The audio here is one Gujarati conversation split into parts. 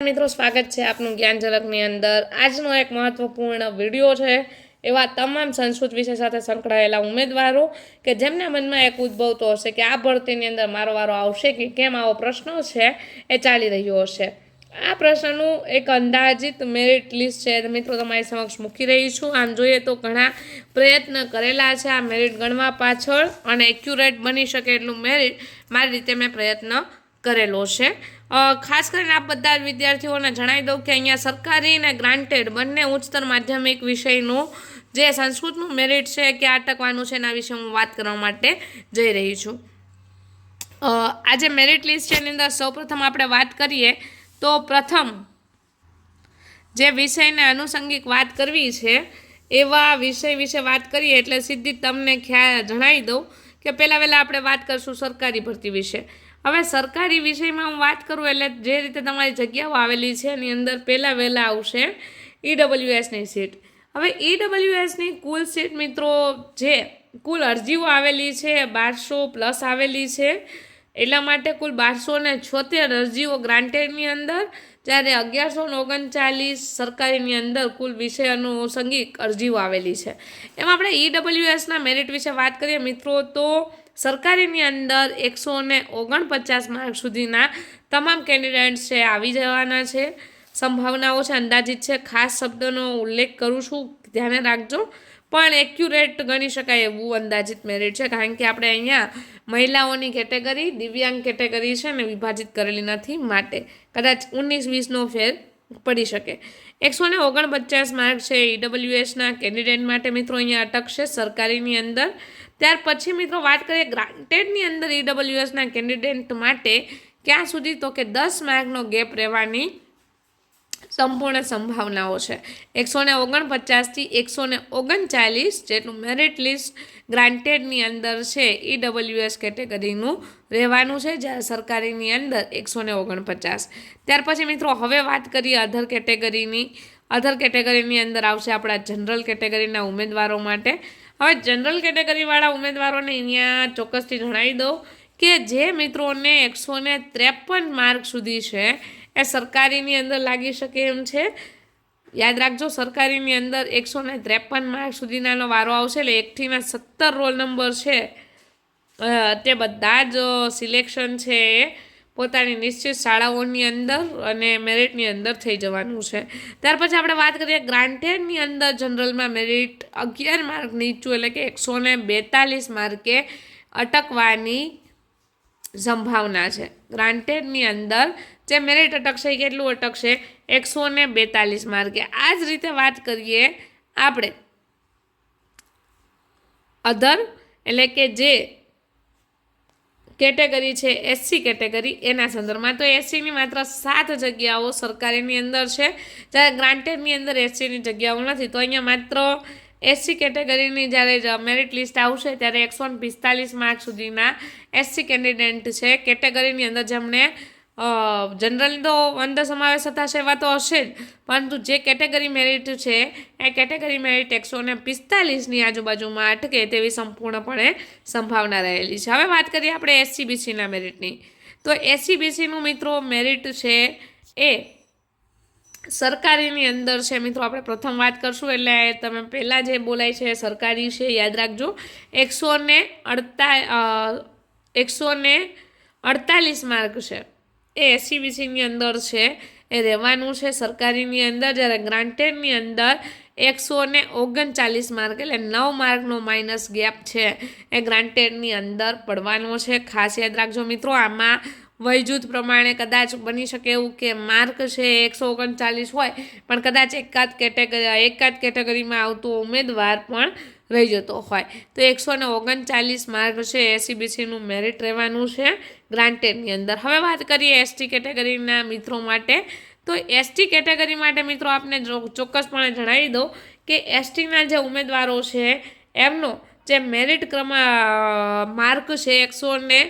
મિત્રો, સ્વાગત છે આપનું જ્ઞાન ઝલકની અંદર. આજનો એક મહત્વપૂર્ણ વીડિયો છે એવા તમામ સંસ્કૃત વિષય સાથે સંકળાયેલા ઉમેદવારો કે જેમના મનમાં એક ઉદ્ભવતો હશે કે આ ભરતીની અંદર મારો વારો આવશે કે કેમ આવો પ્રશ્ન છે એ ચાલી રહ્યો હશે. આ પ્રશ્નનું એક અંદાજિત મેરિટ લિસ્ટ છે. મિત્રો, તમારી સમક્ષ મૂકી રહી છું. આમ જોઈએ તો ઘણા પ્રયત્ન કરેલા છે આ મેરિટ ગણવા પાછળ અને એક્યુરેટ બની શકે એટલું મેરિટ મારી રીતે મેં પ્રયત્ન કરેલો છે. ખાસ કરીને આ બધા વિદ્યાર્થીઓને જણાવી દઉં કે અહીંયા સરકારી અને ગ્રાન્ટેડ બંને ઉચ્ચતર માધ્યમિક વિષયનું જે સંસ્કૃતનું મેરિટ છે કે અટકવાનું છે એના વિશે હું વાત કરવા માટે જઈ રહી છું. આજે મેરિટ લિસ્ટ છે એની અંદર સૌપ્રથમ આપણે વાત કરીએ તો પ્રથમ જે વિષયને આનુષંગિક વાત કરવી છે, એવા વિષય વિશે વાત કરીએ એટલે સીધી તમને ખ્યાલ જણાવી દઉં કે પહેલાં વહેલા આપણે વાત કરશું સરકારી ભરતી વિશે. હવે સરકારી વિષયમાં હું વાત કરું એટલે જે રીતે તમારી જગ્યાઓ આવેલી છે, એની અંદર પહેલાં વહેલા આવશે ઈડબ્લ્યુએસની સીટ. હવે ઈડબ્લ્યુએસની કુલ સીટ મિત્રો જે કુલ અરજીઓ આવેલી છે, બારસો પ્લસ આવેલી છે. એટલા માટે કુલ બારસો ને છોતેર અરજીઓ ગ્રાન્ટેડની અંદર, જ્યારે અગિયારસો ઓગણચાલીસ સરકારીની અંદર કુલ વિષય અનુસંગિક અરજીઓ આવેલી છે. એમાં આપણે ઈડબ્લ્યુએસના મેરિટ વિશે વાત કરીએ, મિત્રો, તો સરકારીની અંદર એકસો ને ઓગણપચાસ માર્ક સુધીના તમામ કેન્ડિડેટ્સ છે, આવી જવાના છે. સંભાવનાઓ છે, અંદાજિત છે. ખાસ શબ્દનો ઉલ્લેખ કરું છું, ધ્યાને રાખજો. પણ એક્યુરેટ ગણી શકાય એવું અંદાજિત મેરિટ છે. કારણ કે આપણે અહીંયા મહિલાઓની કેટેગરી દિવ્યાંગ કેટેગરી છે ને વિભાજિત કરેલી નથી માટે. કદાચ ઓગણીસ વીસનો ફેર પડી શકે. એકસો ને ઓગણપચાસ માર્ક છે ઈડબ્લ્યુએસના કેન્ડિડેટ માટે મિત્રો અહીંયા અટકશે સરકારીની અંદર. ત્યાર પછી મિત્રો વાત કરીએ ગ્રાન્ટેડની અંદર ઈડબ્લ્યુએસના કેન્ડિડેટ માટે, ક્યાં સુધી તો કે દસ માર્કનો ગેપ રહેવાની સંપૂર્ણ સંભાવનાઓ છે. એકસો ને ઓગણપચાસથી એકસો ને ઓગણચાલીસ જેટલું મેરિટ લિસ્ટ ગ્રાન્ટેડની અંદર છે ઈ ડબલ્યુએસ કેટેગરીનું રહેવાનું છે, જ્યારે સરકારીની અંદર એકસો ને ઓગણપચાસ. ત્યાર પછી મિત્રો, હવે વાત કરીએ અધર કેટેગરીની અધર કેટેગરીની અંદર આવશે આપણા જનરલ કેટેગરીના ઉમેદવારો માટે. હવે જનરલ કેટેગરીવાળા ઉમેદવારોને અહીંયા ચોક્કસથી જણાવી દઉં કે જે મિત્રોને એકસો ત્રેપન માર્ક સુધી છે એ સરકારીની અંદર લાગી શકે એમ છે. યાદ રાખજો, સરકારીની અંદર એકસો ને ત્રેપન માર્ક સુધીનાનો વારો આવશે એટલે એકથીના સત્તર રોલ નંબર છે. તે બધા જ સિલેક્શન છે એ પોતાની નિશ્ચિત શાળાઓની અંદર અને મેરિટની અંદર થઈ જવાનું છે. ત્યાર પછી આપણે વાત કરીએ ગ્રાન્ટેડની અંદર જનરલમાં મેરિટ અગિયાર માર્ક નીચું એટલે કે એકસો ને બેતાલીસ માર્કે અટકવાની સંભાવના છે. ગ્રાન્ટેડની અંદર જે મેરિટ અટકશે એ કેટલું અટકશે? એકસો ને બેતાલીસ માર્કે આ જ રીતે વાત કરીએ આપણે. અધર એટલે કે જે કેટેગરી છે એસસી કેટેગરી એના સંદર્ભમાં તો એસસીની માત્ર સાત જગ્યાઓ સરકારીની અંદર છે. જ્યારે ગ્રાન્ટેડની અંદર એસસીની જગ્યાઓ નથી, તો અહીંયા માત્ર એસસી કેટેગરીની જ્યારે મેરિટ લિસ્ટ આવશે, ત્યારે એકસો પિસ્તાલીસ માર્ક સુધીના એસસી કેન્ડિડેટ છે. કેટેગરીની અંદર જેમણે જનરલ તો અંદર સમાવેશ થશે એવા તો હશે જ. પરંતુ જે કેટેગરી મેરિટ છે, એ કેટેગરી મેરિટ એકસો ને પિસ્તાલીસની આજુબાજુમાં અટકે તેવી સંપૂર્ણપણે સંભાવના રહેલી છે. હવે વાત કરીએ આપણે એસસીબીસીના મેરિટની તો એસસીબીસીનું મિત્રો મેરિટ છે એ સરકારીની અંદર છે. મિત્રો, આપણે પ્રથમ વાત કરશું એટલે તમે પહેલાં જે બોલાય છે સરકારી છે, યાદ રાખજો. એકસો ને અડતા એકસો ને અડતાલીસ માર્ક છે. એ એસસીબીસીની અંદર છે. એ રહેવાનું છે સરકારીની અંદર, જ્યારે ગ્રાન્ટેડની અંદર એકસો ને ઓગણચાલીસ માર્ક એટલે નવ માર્કનો માઇનસ ગેપ છે. એ ગ્રાન્ટેડની અંદર પડવાનો છે. ખાસ યાદ રાખજો મિત્રો, આમાં વયજૂથ પ્રમાણે કદાચ બની શકે એવું કે માર્ક છે એકસો ઓગણચાલીસ હોય, પણ કદાચ એકાદ કેટેગરી એકાદ કેટેગરીમાં આવતો ઉમેદવાર પણ રહી જતો હોય. તો એકસો ને ઓગણચાલીસ માર્ક છે એસીબીસીનું મેરિટ રહેવાનું છે ગ્રાન્ટેડની અંદર. હવે વાત કરીએ એસટી કેટેગરીના મિત્રો માટે. તો એસટી કેટેગરી માટે મિત્રો આપને ચોક્કસપણે જણાવી દઉં કે એસટીના જે ઉમેદવારો છે, એમનો જે મેરિટ ક્રમ માર્ક છે એકસો ને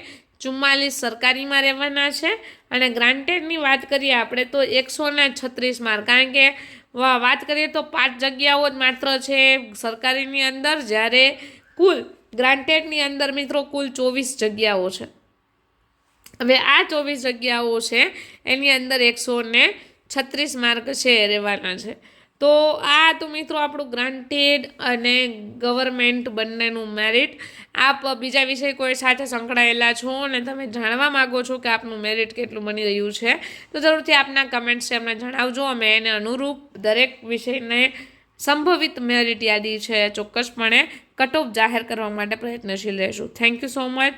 ચુમ્માલીસ સરકારીમાં રહેવાના છે. અને ગ્રાન્ટેડની વાત કરીએ આપણે તો એકસો ને છત્રીસ માર્ક. કારણ કે વાત કરીએ તો પાંચ જગ્યાઓ જ માત્ર છે. સરકારીની અંદર જ્યારે કુલ, ગ્રાન્ટેડની અંદર મિત્રો કુલ ચોવીસ જગ્યાઓ છે. હવે આ ચોવીસ જગ્યાઓ છે, એની અંદર એકસો ને છત્રીસ માર્ક છે રહેવાના છે. તો આ તો મિત્રો આપણું ગ્રાન્ટેડ અને ગવર્મેન્ટ બંનેનું મેરિટ. આપ બીજા વિષય કોઈ સાથે સંકળાયેલા છો અને તમે જાણવા માગો છો કે આપનું મેરિટ કેટલું બની રહ્યું છે, તો જરૂરથી આપના કમેન્ટ્સ અમને જણાવજો. અમે એને અનુરૂપ દરેક વિષયને સંભવિત મેરિટ યાદી છે, ચોક્કસપણે કટઓફ જાહેર કરવા માટે પ્રયત્નશીલ રહેશું. Thank you so much